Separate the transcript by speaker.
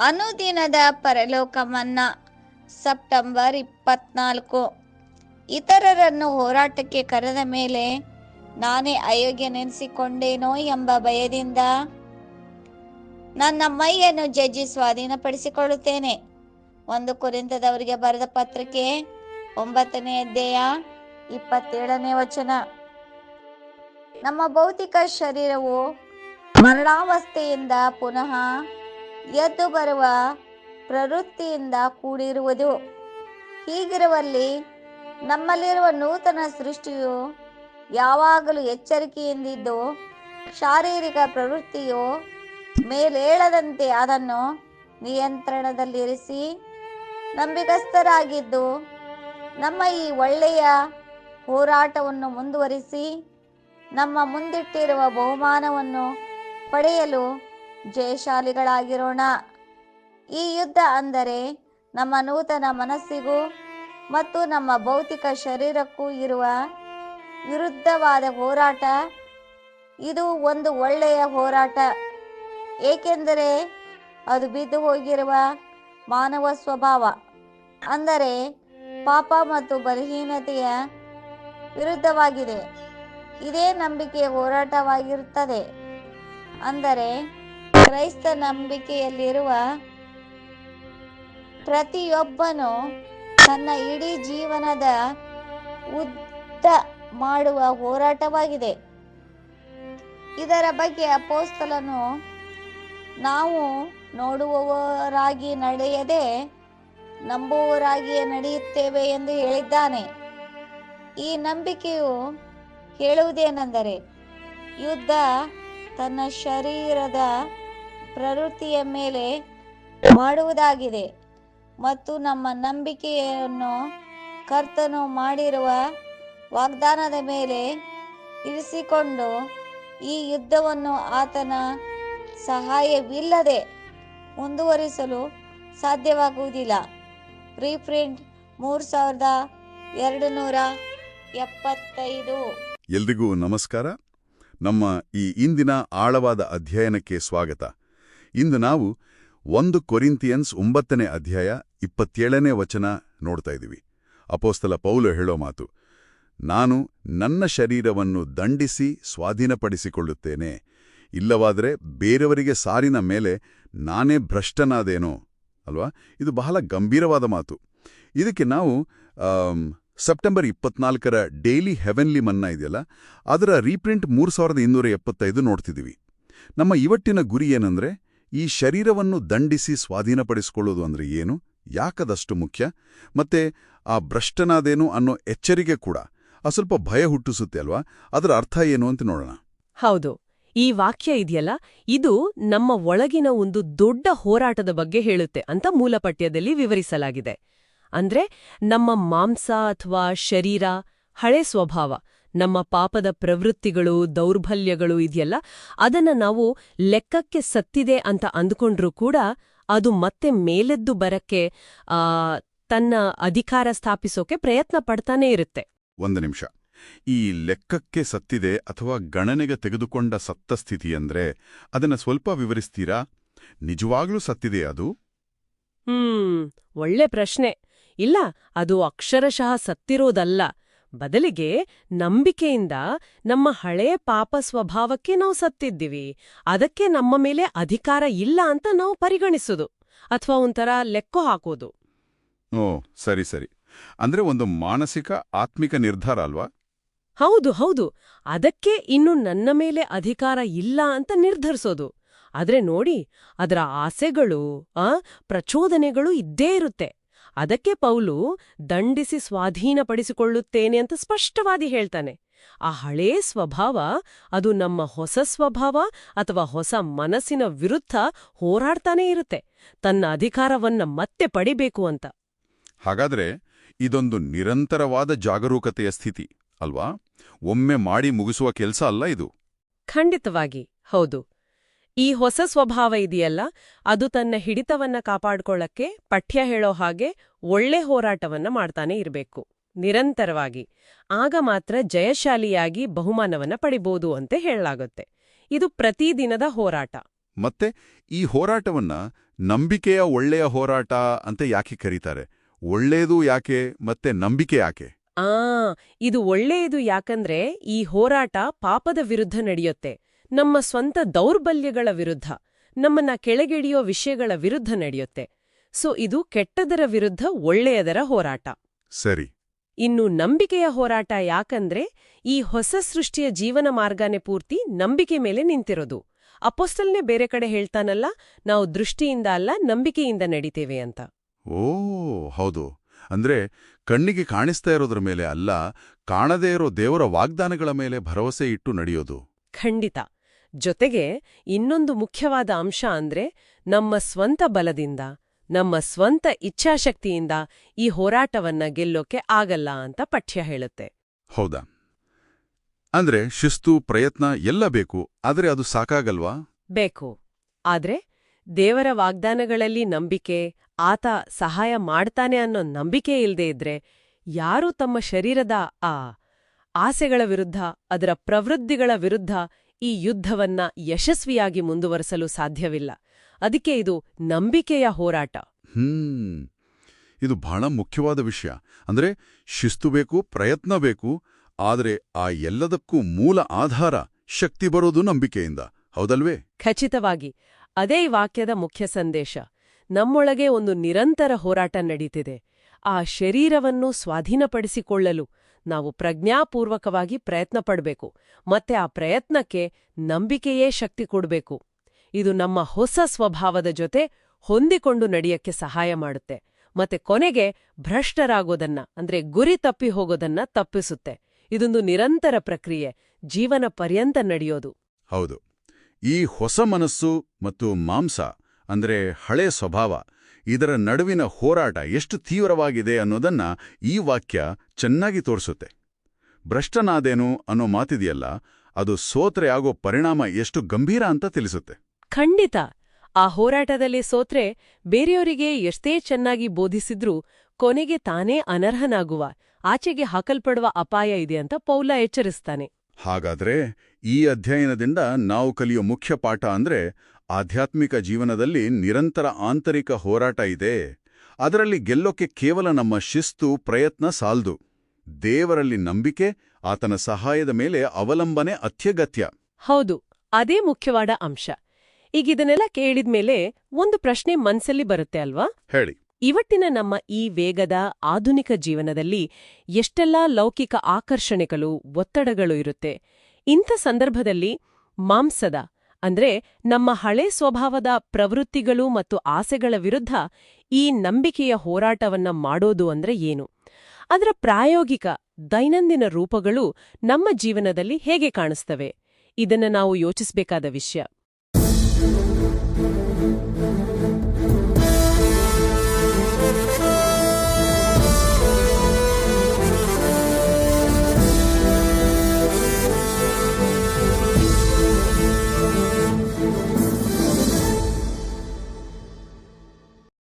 Speaker 1: ಅನುದಿನದ ಪರಲೋಕ ಮನ್ನಾ ಸೆಪ್ಟೆಂಬರ್ ಇಪ್ಪತ್ನಾಲ್ಕು. ಇತರರನ್ನು ಹೋರಾಟಕ್ಕೆ ಕರೆದ ಮೇಲೆ ನಾನೇ ಅಯೋಗ್ಯನೆನಿಸಿಕೊಂಡೇನೋ ಎಂಬ ಭಯದಿಂದ ನನ್ನ ಮೈಯನ್ನು ಜಜ್ಜಿ ಸ್ವಾಧೀನಪಡಿಸಿಕೊಳ್ಳುತ್ತೇನೆ. ಒಂದು ಕುರಿತದವರಿಗೆ ಬರೆದ ಪತ್ರಿಕೆ ಒಂಬತ್ತನೇ ಅಧ್ಯಾಯ ಇಪ್ಪತ್ತೇಳನೇ ವಚನ. ನಮ್ಮ ಭೌತಿಕ ಶರೀರವು ಮರಣಾವಸ್ಥೆಯಿಂದ ಪುನಃ ಎದ್ದು ಬರುವ ಪ್ರವೃತ್ತಿಯಿಂದ ಕೂಡಿರುವುದು. ಹೀಗಿರುವಲ್ಲಿ ನಮ್ಮಲ್ಲಿರುವ ನೂತನ ಸೃಷ್ಟಿಯು ಯಾವಾಗಲೂ ಎಚ್ಚರಿಕೆಯಿಂದಿದ್ದು, ಶಾರೀರಿಕ ಪ್ರವೃತ್ತಿಯು ಮೇಲೇಳದಂತೆ ಅದನ್ನು ನಿಯಂತ್ರಣದಲ್ಲಿರಿಸಿ ನಂಬಿಕಸ್ಥರಾಗಿದ್ದು ನಮ್ಮ ಈ ಒಳ್ಳೆಯ ಹೋರಾಟವನ್ನು ಮುಂದುವರಿಸಿ ನಮ್ಮ ಮುಂದಿಟ್ಟಿರುವ ಬಹುಮಾನವನ್ನು ಪಡೆಯಲು ಜಯಶಾಲಿಗಳಾಗಿರೋಣ. ಈ ಯುದ್ಧ ಅಂದರೆ ನಮ್ಮ ನೂತನ ಮನಸ್ಸಿಗೂ ಮತ್ತು ನಮ್ಮ ಭೌತಿಕ ಶರೀರಕ್ಕೂ ಇರುವ ವಿರುದ್ಧವಾದ ಹೋರಾಟ. ಇದು ಒಂದು ಒಳ್ಳೆಯ ಹೋರಾಟ. ಏಕೆಂದರೆ ಅದು ಬಿದ್ದು ಹೋಗಿರುವ ಮಾನವ ಸ್ವಭಾವ. ಅಂದರೆ ಪಾಪ ಮತ್ತು ಬಲಹೀನತೆಯ ವಿರುದ್ಧವಾಗಿದೆ. ಇದೇ ನಂಬಿಕೆಯ ಹೋರಾಟವಾಗಿರುತ್ತದೆ. ಅಂದರೆ ಕ್ರೈಸ್ತ ನಂಬಿಕೆಯಲ್ಲಿರುವ ಪ್ರತಿಯೊಬ್ಬನು ತನ್ನ ಇಡೀ ಜೀವನದ ಉದ್ದ ಮಾಡುವ ಹೋರಾಟವಾಗಿದೆ. ಇದರ ಬಗ್ಗೆ ಅಪೋಸ್ತಲನು, ನಾವು ನೋಡುವವರಾಗಿ ನಡೆಯದೆ ನಂಬುವವರಾಗಿಯೇ ನಡೆಯುತ್ತೇವೆ ಎಂದು ಹೇಳಿದ್ದಾನೆ. ಈ ನಂಬಿಕೆಯು ಹೇಳುವುದೇನೆಂದರೆ, ಯುದ್ಧ ತನ್ನ ಶರೀರದ ಪ್ರವೃತ್ತಿಯ ಮೇಲೆ ಮಾಡುವುದಾಗಿದೆ ಮತ್ತು ನಮ್ಮ ನಂಬಿಕೆಯನ್ನು ಕರ್ತನು ಮಾಡಿರುವ ವಾಗ್ದಾನದ ಮೇಲೆ ಇರಿಸಿಕೊಂಡು ಈ ಯುದ್ಧವನ್ನು ಆತನ ಸಹಾಯವಿಲ್ಲದೆ ಮುಂದುವರಿಸಲು ಸಾಧ್ಯವಾಗುವುದಿಲ್ಲ. ಪ್ರೀಪ್ರಿಂಟ್ ಮೂರು ಸಾವಿರದ ಎರಡು ನೂರ ಎಪ್ಪತ್ತೈದು.
Speaker 2: ಎಲ್ರಿಗೂ ನಮಸ್ಕಾರ. ನಮ್ಮ ಈ ಇಂದಿನ ಆಳವಾದ ಅಧ್ಯಯನಕ್ಕೆ ಸ್ವಾಗತ. ಇಂದು ನಾವು ಒಂದು ಕೊರಿಂತಿಯನ್ಸ್ ಒಂಬತ್ತನೇ ಅಧ್ಯಾಯ ಇಪ್ಪತ್ತೇಳನೇ ವಚನ ನೋಡ್ತಾ ಇದ್ದೀವಿ. ಅಪೋಸ್ತಲ ಪೌಲು ಹೇಳೋ ಮಾತು, ನಾನು ನನ್ನ ಶರೀರವನ್ನು ದಂಡಿಸಿ ಸ್ವಾಧೀನಪಡಿಸಿಕೊಳ್ಳುತ್ತೇನೆ. ಇಲ್ಲವಾದರೆ ಬೇರೆಯವರಿಗೆ ಸಾರಿನ ಮೇಲೆ ನಾನೇ ಭ್ರಷ್ಟನಾದೇನೋ. ಅಲ್ವಾ? ಇದು ಬಹಳ ಗಂಭೀರವಾದ ಮಾತು. ಇದಕ್ಕೆ ನಾವು ಸೆಪ್ಟೆಂಬರ್ ಇಪ್ಪತ್ನಾಲ್ಕರ ಡೈಲಿ ಹೆವೆನ್ಲಿ ಮನ್ನಾ ಇದೆಯಲ್ಲ, ಅದರ ರೀಪ್ರಿಂಟ್ ಮೂರು ಸಾವಿರದ ಇನ್ನೂರ ಎಪ್ಪತ್ತೈದು ನೋಡ್ತಿದ್ದೀವಿ. ನಮ್ಮ ಇವತ್ತಿನ ಗುರಿ ಏನಂದ್ರೆ ಈ ಶರೀರವನ್ನು ದಂಡಿಸಿ ಸ್ವಾಧೀನಪಡಿಸಿಕೊಳ್ಳೋದು ಅಂದ್ರೆ ಏನು? ಯಾಕದಷ್ಟು ಮುಖ್ಯ? ಮತ್ತೆ ಆ ಭ್ರಷ್ಟನಾದೇನು ಅನ್ನೋ ಎಚ್ಚರಿಕೆ ಕೂಡ ಆ ಸ್ವಲ್ಪ ಭಯ ಹುಟ್ಟಿಸುತ್ತೆ ಅಲ್ವಾ? ಅದರ ಅರ್ಥ ಏನು ಅಂತ ನೋಡೋಣ.
Speaker 3: ಹೌದು. ಈ ವಾಕ್ಯ ಇದೆಯಲ್ಲ? ಇದು ನಮ್ಮ ಒಳಗಿನ ಒಂದು ದೊಡ್ಡ ಹೋರಾಟದ ಬಗ್ಗೆ ಹೇಳುತ್ತೆ ಅಂತ ಮೂಲಪಠ್ಯದಲ್ಲಿ ವಿವರಿಸಲಾಗಿದೆ. ಅಂದ್ರೆ ನಮ್ಮ ಮಾಂಸ ಅಥವಾ ಶರೀರ ಹಳೆ ಸ್ವಭಾವ ನಮ್ಮ ಪಾಪದ ಪ್ರವೃತ್ತಿಗಳು ದೌರ್ಬಲ್ಯಗಳು ಇದೆಯಲ್ಲ ಅದನ್ನ ನಾವು ಲೆಕ್ಕಕ್ಕೆ ಸತ್ತಿದೆ ಅಂತ ಅಂದ್ಕೊಂಡ್ರೂ ಕೂಡ ಅದು ಮತ್ತೆ ಮೇಲೆದ್ದು ಬರಕ್ಕೆ ಆ ತನ್ನ ಅಧಿಕಾರ ಸ್ಥಾಪಿಸೋಕೆ ಪ್ರಯತ್ನ ಪಡ್ತಾನೇ ಇರುತ್ತೆ.
Speaker 2: ಒಂದು ನಿಮಿಷ. ಈ ಲೆಕ್ಕಕ್ಕೆ ಸತ್ತಿದೆ ಅಥವಾ ಗಣನೆಗೆ ತೆಗೆದುಕೊಂಡ ಸತ್ತ ಸ್ಥಿತಿ ಅಂದ್ರೆ ಅದನ್ನ ಸ್ವಲ್ಪ ವಿವರಿಸ್ತೀರಾ? ನಿಜವಾಗ್ಲೂ ಸತ್ತಿದೆ ಅದು?
Speaker 3: ಹ್ಮ್ ಒಳ್ಳೆ ಪ್ರಶ್ನೆ. ಇಲ್ಲ ಅದು ಅಕ್ಷರಶಃ ಸತ್ತಿರೋದಲ್ಲ. ಬದಲಿಗೆ ನಂಬಿಕೆಯಿಂದ ನಮ್ಮ ಹಳೆಯ ಪಾಪ ಸ್ವಭಾವಕ್ಕೆ ನಾವು ಸತ್ತಿದ್ದೀವಿ. ಅದಕ್ಕೆ ನಮ್ಮ ಮೇಲೆ ಅಧಿಕಾರ ಇಲ್ಲ ಅಂತ ನಾವು ಪರಿಗಣಿಸೋದು ಅಥವಾ ಒಂಥರ ಲೆಕ್ಕ ಹಾಕೋದು.
Speaker 2: ಓ ಸರಿ ಸರಿ. ಅಂದ್ರೆ ಒಂದು ಮಾನಸಿಕ ಆತ್ಮಿಕ ನಿರ್ಧಾರ ಅಲ್ವಾ?
Speaker 3: ಹೌದು ಹೌದು. ಅದಕ್ಕೆ ಇನ್ನು ನನ್ನ ಮೇಲೆ ಅಧಿಕಾರ ಇಲ್ಲ ಅಂತ ನಿರ್ಧರಿಸೋದು. ಆದ್ರೆ ನೋಡಿ ಅದರ ಆಸೆಗಳು ಆ ಪ್ರಚೋದನೆಗಳು ಇದ್ದೇ ಇರುತ್ತೆ. ಅದಕ್ಕೆ ಪೌಲು ದಂಡಿಸಿ ಸ್ವಾಧೀನಪಡಿಸಿಕೊಳ್ಳುತ್ತೇನೆ ಅಂತ ಸ್ಪಷ್ಟವಾದಿ ಹೇಳ್ತಾನೆ. ಆ ಹಳೇ ಸ್ವಭಾವ ಅದು ನಮ್ಮ ಹೊಸ ಸ್ವಭಾವ ಅಥವಾ ಹೊಸ ಮನಸ್ಸಿನ ವಿರುದ್ಧ ಹೋರಾಡ್ತಾನೇ ಇರುತ್ತೆ. ತನ್ನ ಅಧಿಕಾರವನ್ನ ಮತ್ತೆ ಪಡಿಬೇಕು ಅಂತ.
Speaker 2: ಹಾಗಾದ್ರೆ ಇದೊಂದು ನಿರಂತರವಾದ ಜಾಗರೂಕತೆಯ ಸ್ಥಿತಿ ಅಲ್ವಾ? ಒಮ್ಮೆ ಮಾಡಿ ಮುಗಿಸುವ ಕೆಲಸ ಅಲ್ಲ ಇದು?
Speaker 3: ಖಂಡಿತವಾಗಿ ಹೌದು. ಈ ಹೊಸ ಸ್ವಭಾವ ಇದೆಯಲ್ಲ ಅದು ತನ್ನ ಹಿಡಿತವನ್ನ ಕಾಪಾಡಿಕೊಳ್ಳಕ್ಕೆ ಪಠ್ಯ ಹೇಳೋ ಹಾಗೆ ಒಳ್ಳೆ ಹೋರಾಟವನ್ನ ಮಾಡ್ತಾನೆ ಇರಬೇಕು ನಿರಂತರವಾಗಿ. ಆಗ ಮಾತ್ರ ಜಯಶಾಲಿಯಾಗಿ ಬಹುಮಾನವನ್ನ ಪಡಿಬೋದು ಅಂತ ಹೇಳಲಾಗುತ್ತೆ. ಇದು ಪ್ರತಿದಿನದ ಹೋರಾಟ.
Speaker 2: ಮತ್ತೆ ಈ ಹೋರಾಟವನ್ನ ನಂಬಿಕೆಯ ಒಳ್ಳೆಯ ಹೋರಾಟ ಅಂತ ಯಾಕೆ ಕರೀತಾರೆ? ಒಳ್ಳೆಯದು ಯಾಕೆ ಮತ್ತೆ ನಂಬಿಕೆ ಯಾಕೆ?
Speaker 3: ಆ ಇದು ಒಳ್ಳೆಯದು ಯಾಕಂದ್ರೆ ಈ ಹೋರಾಟ ಪಾಪದ ವಿರುದ್ಧ ನಡೆಯುತ್ತೆ. ನಮ್ಮ ಸ್ವಂತ ದೌರ್ಬಲ್ಯಗಳ ವಿರುದ್ಧ ನಮ್ಮನ್ನ ಕೆಳಗಿಡಿಯೋ ವಿಷಯಗಳ ವಿರುದ್ಧ ನಡೆಯುತ್ತೆ. ಸೊ ಇದು ಕೆಟ್ಟದರ ವಿರುದ್ಧ ಒಳ್ಳೆಯದರ ಹೋರಾಟ.
Speaker 2: ಸರಿ.
Speaker 3: ಇನ್ನು ನಂಬಿಕೆಯ ಹೋರಾಟ ಯಾಕಂದ್ರೆ ಈ ಹೊಸ ಸೃಷ್ಟಿಯ ಜೀವನ ಮಾರ್ಗನೇ ಪೂರ್ತಿ ನಂಬಿಕೆ ಮೇಲೆ ನಿಂತಿರೋದು. ಅಪೋಸ್ತಲ್ನೇ ಬೇರೆ ಕಡೆ ಹೇಳ್ತಾನಲ್ಲ ನಾವು ದೃಷ್ಟಿಯಿಂದ ಅಲ್ಲ ನಂಬಿಕೆಯಿಂದ ನಡೀತೇವೆ ಅಂತ.
Speaker 2: ಓ ಹೌದು. ಅಂದ್ರೆ ಕಣ್ಣಿಗೆ ಕಾಣಿಸ್ತಾ ಇರೋದ್ರ ಮೇಲೆ ಅಲ್ಲ ಕಾಣದೇ ಇರೋ ದೇವರ ವಾಗ್ದಾನಗಳ ಮೇಲೆ ಭರವಸೆ ಇಟ್ಟು ನಡೆಯೋದು.
Speaker 3: ಖಂಡಿತ. ಜೊತೆಗೆ ಇನ್ನೊಂದು ಮುಖ್ಯವಾದ ಅಂಶ ಅಂದ್ರೆ ನಮ್ಮ ಸ್ವಂತ ಬಲದಿಂದ ನಮ್ಮ ಸ್ವಂತ ಇಚ್ಛಾಶಕ್ತಿಯಿಂದ ಈ ಹೋರಾಟವನ್ನ ಗೆಲ್ಲೋಕೆ ಆಗಲ್ಲ ಅಂತ ಪಠ್ಯ ಹೇಳುತ್ತೆ.
Speaker 2: ಹೌದಾ? ಅಂದ್ರೆ ಶಿಸ್ತು ಪ್ರಯತ್ನ ಎಲ್ಲ ಬೇಕು ಆದ್ರೆ ಅದು ಸಾಕಾಗಲ್ವಾ?
Speaker 3: ಬೇಕು. ಆದ್ರೆ ದೇವರ ವಾಗ್ದಾನಗಳಲ್ಲಿ ನಂಬಿಕೆ ಆತ ಸಹಾಯ ಮಾಡ್ತಾನೆ ಅನ್ನೋ ನಂಬಿಕೆ ಇಲ್ಲದೆ ಇದ್ರೆ ಯಾರೂ ತಮ್ಮ ಶರೀರದ ಆ ಆಸೆಗಳ ವಿರುದ್ಧ ಅದರ ಪ್ರವೃತ್ತಿಗಳ ವಿರುದ್ಧ ಈ ಯುದ್ಧವನ್ನ ಯಶಸ್ವಿಯಾಗಿ ಮುಂದುವರೆಸಲು ಸಾಧ್ಯವಿಲ್ಲ. ಅದಕ್ಕೆ ಇದು ನಂಬಿಕೆಯ ಹೋರಾಟ.
Speaker 2: ಹ್ಮ್. ಇದು ಬಹಳ ಮುಖ್ಯವಾದ ವಿಷಯ. ಅಂದ್ರೆ ಶಿಸ್ತು ಬೇಕು ಪ್ರಯತ್ನ ಬೇಕು ಆದರೆ ಆ ಎಲ್ಲದಕ್ಕೂ ಮೂಲ ಆಧಾರ ಶಕ್ತಿ ಬರೋದು ನಂಬಿಕೆಯಿಂದ. ಹೌದಲ್ವೇ?
Speaker 3: ಖಚಿತವಾಗಿ ಅದೇ ಈ ವಾಕ್ಯದ ಮುಖ್ಯ ಸಂದೇಶ. ನಮ್ಮೊಳಗೆ ಒಂದು ನಿರಂತರ ಹೋರಾಟ ನಡೀತಿದೆ. ಆ ಶರೀರವನ್ನು ಸ್ವಾಧೀನಪಡಿಸಿಕೊಳ್ಳಲು ನಾವು ಪ್ರಜ್ಞಾಪೂರ್ವಕವಾಗಿ ಪ್ರಯತ್ನ ಪಡಬೇಕು ಮತ್ತೆ ಆ ಪ್ರಯತ್ನಕ್ಕೆ ನಂಬಿಕೆಯೇ ಶಕ್ತಿ ಕೊಡಬೇಕು. ಇದು ನಮ್ಮ ಹೊಸ ಸ್ವಭಾವದ ಜೊತೆ ಹೊಂದಿಕೊಂಡು ನಡೆಯಕ್ಕೆ ಸಹಾಯ ಮಾಡುತ್ತೆ. ಮತ್ತೆ ಕೊನೆಗೆ ಭ್ರಷ್ಟರಾಗೋದನ್ನ, ಅಂದ್ರೆ ಗುರಿ ತಪ್ಪಿ ಹೋಗೋದನ್ನ ತಪ್ಪಿಸುತ್ತೆ. ಇದೊಂದು ನಿರಂತರ ಪ್ರಕ್ರಿಯೆ, ಜೀವನ ಪರ್ಯಂತ ನಡೆಯೋದು.
Speaker 2: ಹೌದು. ಈ ಹೊಸ ಮನಸ್ಸು ಮತ್ತು ಮಾಂಸ, ಅಂದ್ರೆ ಹಳೆ ಸ್ವಭಾವ ಇದರ ನಡುವಿನ ಹೋರಾಟ ಎಷ್ಟು ತೀವ್ರವಾಗಿದೆ ಅನ್ನೋದನ್ನ ಈ ವಾಕ್ಯ ಚೆನ್ನಾಗಿ ತೋರಿಸುತ್ತೆ. ಭ್ರಷ್ಟನಾದೇನು ಅನ್ನೋ ಮಾತಿದೆಯಲ್ಲ ಅದು ಸೋತ್ರೆ ಆಗೋ ಪರಿಣಾಮ ಎಷ್ಟು ಗಂಭೀರ ಅಂತ ತಿಳಿಸುತ್ತೆ.
Speaker 3: ಖಂಡಿತ. ಆ ಹೋರಾಟದಲ್ಲಿ ಸೋತ್ರೆ ಬೇರೆಯವರಿಗೆ ಎಷ್ಟೇ ಚೆನ್ನಾಗಿ ಬೋಧಿಸಿದ್ರೂ ಕೊನೆಗೆ ತಾನೇ ಅನರ್ಹನಾಗುವ ಆಚೆಗೆ ಹಾಕಲ್ಪಡುವ ಅಪಾಯ ಇದೆ ಅಂತ ಪೌಲ ಎಚ್ಚರಿಸ್ತಾನೆ.
Speaker 2: ಹಾಗಾದ್ರೆ ಈ ಅಧ್ಯಯನದಿಂದ ನಾವು ಕಲಿಯೋ ಮುಖ್ಯ ಪಾಠ ಅಂದ್ರೆ ಆಧ್ಯಾತ್ಮಿಕ ಜೀವನದಲ್ಲಿ ನಿರಂತರ ಆಂತರಿಕ ಹೋರಾಟ ಇದೆ. ಅದರಲ್ಲಿ ಗೆಲ್ಲೋಕೆ ಕೇವಲ ನಮ್ಮ ಶಿಸ್ತು ಪ್ರಯತ್ನ ಸಾಲ್ದು. ದೇವರಲ್ಲಿ ನಂಬಿಕೆ ಆತನ ಸಹಾಯದ ಮೇಲೆ ಅವಲಂಬನೆ ಅತ್ಯಗತ್ಯ.
Speaker 3: ಹೌದು ಅದೇ ಮುಖ್ಯವಾದ ಅಂಶ. ಈಗ ಇದನ್ನೆಲ್ಲ ಕೇಳಿದ್ಮೇಲೆ ಒಂದು ಪ್ರಶ್ನೆ ಮನ್ಸಲ್ಲಿ ಬರುತ್ತೆ ಅಲ್ವಾ?
Speaker 2: ಹೇಳಿ.
Speaker 3: ಇವತ್ತಿನ ನಮ್ಮ ಈ ವೇಗದ ಆಧುನಿಕ ಜೀವನದಲ್ಲಿ ಎಷ್ಟೆಲ್ಲಾ ಲೌಕಿಕ ಆಕರ್ಷಣೆಗಳು ಒತ್ತಡಗಳು ಇರುತ್ತೆ. ಇಂಥ ಸಂದರ್ಭದಲ್ಲಿ ಮಾಂಸದ ಅಂದ್ರೆ ನಮ್ಮ ಹಳೆ ಸ್ವಭಾವದ ಪ್ರವೃತ್ತಿಗಳು ಮತ್ತು ಆಸೆಗಳ ವಿರುದ್ಧ ಈ ನಂಬಿಕೆಯ ಹೋರಾಟವನ್ನ ಮಾಡೋದು ಅಂದ್ರೆ ಏನು? ಅದರ ಪ್ರಾಯೋಗಿಕ, ದೈನಂದಿನ ರೂಪಗಳು ನಮ್ಮ ಜೀವನದಲ್ಲಿ ಹೇಗೆ ಕಾಣಿಸ್ತವೆ? ಇದನ್ನ ನಾವು ಯೋಚಿಸಬೇಕಾದ ವಿಷಯ.